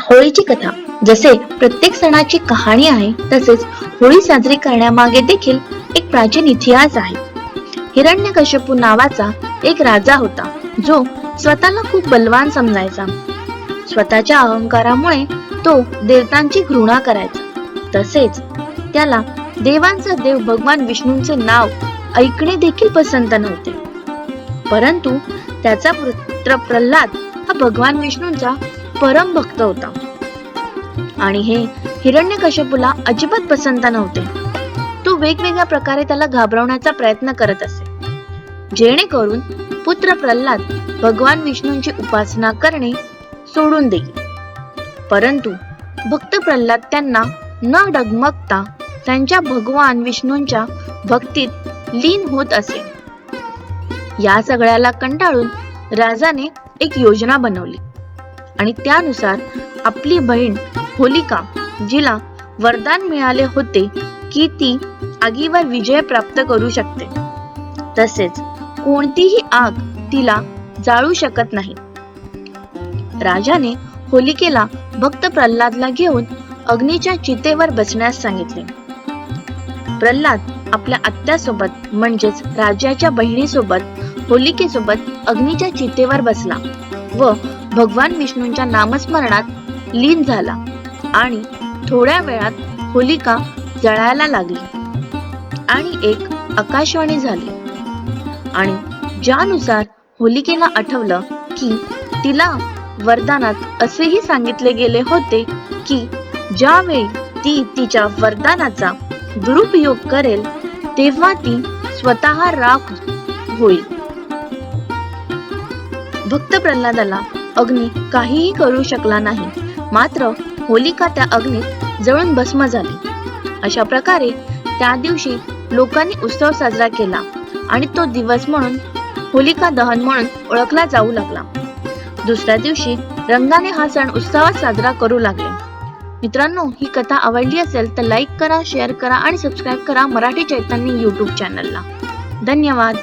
होळीची कथा. जसे प्रत्येक सणाची कहाणी आहे तसेच होळी साजरी करण्यामागे देखील एक प्राचीन इतिहास आहे. हिरण्यकश्यपू नावाचा एक राजा होता जो स्वतःला खूप बलवान समजायचा. स्वतःच्या अहंकारामुळे तो देवतांची घृणा करायचा. तसेच त्याला देवांचा देव भगवान विष्णूंचे नाव ऐकणे देखील पसंत नव्हते. परंतु त्याचा पुत्र प्रल्हाद हा भगवान विष्णूंचा परम भक्त होता. आणि हे हिरण्यकश्यपूला अजिबात पसंत नव्हते. तो वेगवेगळ्या प्रकारे त्याला घाबरवण्याचा प्रयत्न करत असे. जेणेकरून पुत्र प्रल्हाद भगवान विष्णूंची उपासना करणे सोडून देईल. परंतु भक्त प्रल्हाद त्यांना न डगमगता त्यांच्या भगवान विष्णूंच्या भक्तीत लीन होत असे. या सगळ्याला कंटाळून राजाने एक योजना बनवली. आणि त्यानुसार आपली बहीण होलिका जिला वरदान मिळाले होते की ती आगीवर विजय प्राप्त करू शकते. तसेच कोणतीही आग तिला जाळू शकत नाही. राजाने होलिकेला भक्त प्रल्हादला घेऊन अग्नीच्या चितेवर बसण्यास सांगितले. प्रल्हाद आपल्या आत्यासोबत म्हणजेच राजाच्या बहिणीसोबत होलिकेसोबत अग्नीच्या चितेवर बसला व भगवान विष्णूंच्या नामस्मरणात लीन झाला आणि थोड्या वेळात होलिका जळायला लागली आणि एक आकाशवाणी झाली. आणि ज्यानुसार होलिकेला आठवलं की तिला वरदानात असेही सांगितले गेले होते की ज्यावेळी ती तिच्या वरदानाचा दुरुपयोग करेल तेव्हा ती स्वतः राख होईल. भक्त प्रल्हादाला अग्नी काहीही करू शकला नाही. मात्र होलिका त्या अग्नीत जळून भस्म झाली. अशा प्रकारे त्या दिवशी लोकांनी उत्सव साजरा केला आणि तो दिवस म्हणून होलिका दहन म्हणून ओळखला जाऊ लागला. दुसऱ्या दिवशी रंगाने हा सण उत्सवात साजरा करू लागले. मित्रांनो ही कथा आवडली असेल तर लाईक करा शेअर करा आणि सबस्क्राईब करा मराठी चैतन्य युट्यूब चॅनलला धन्यवाद.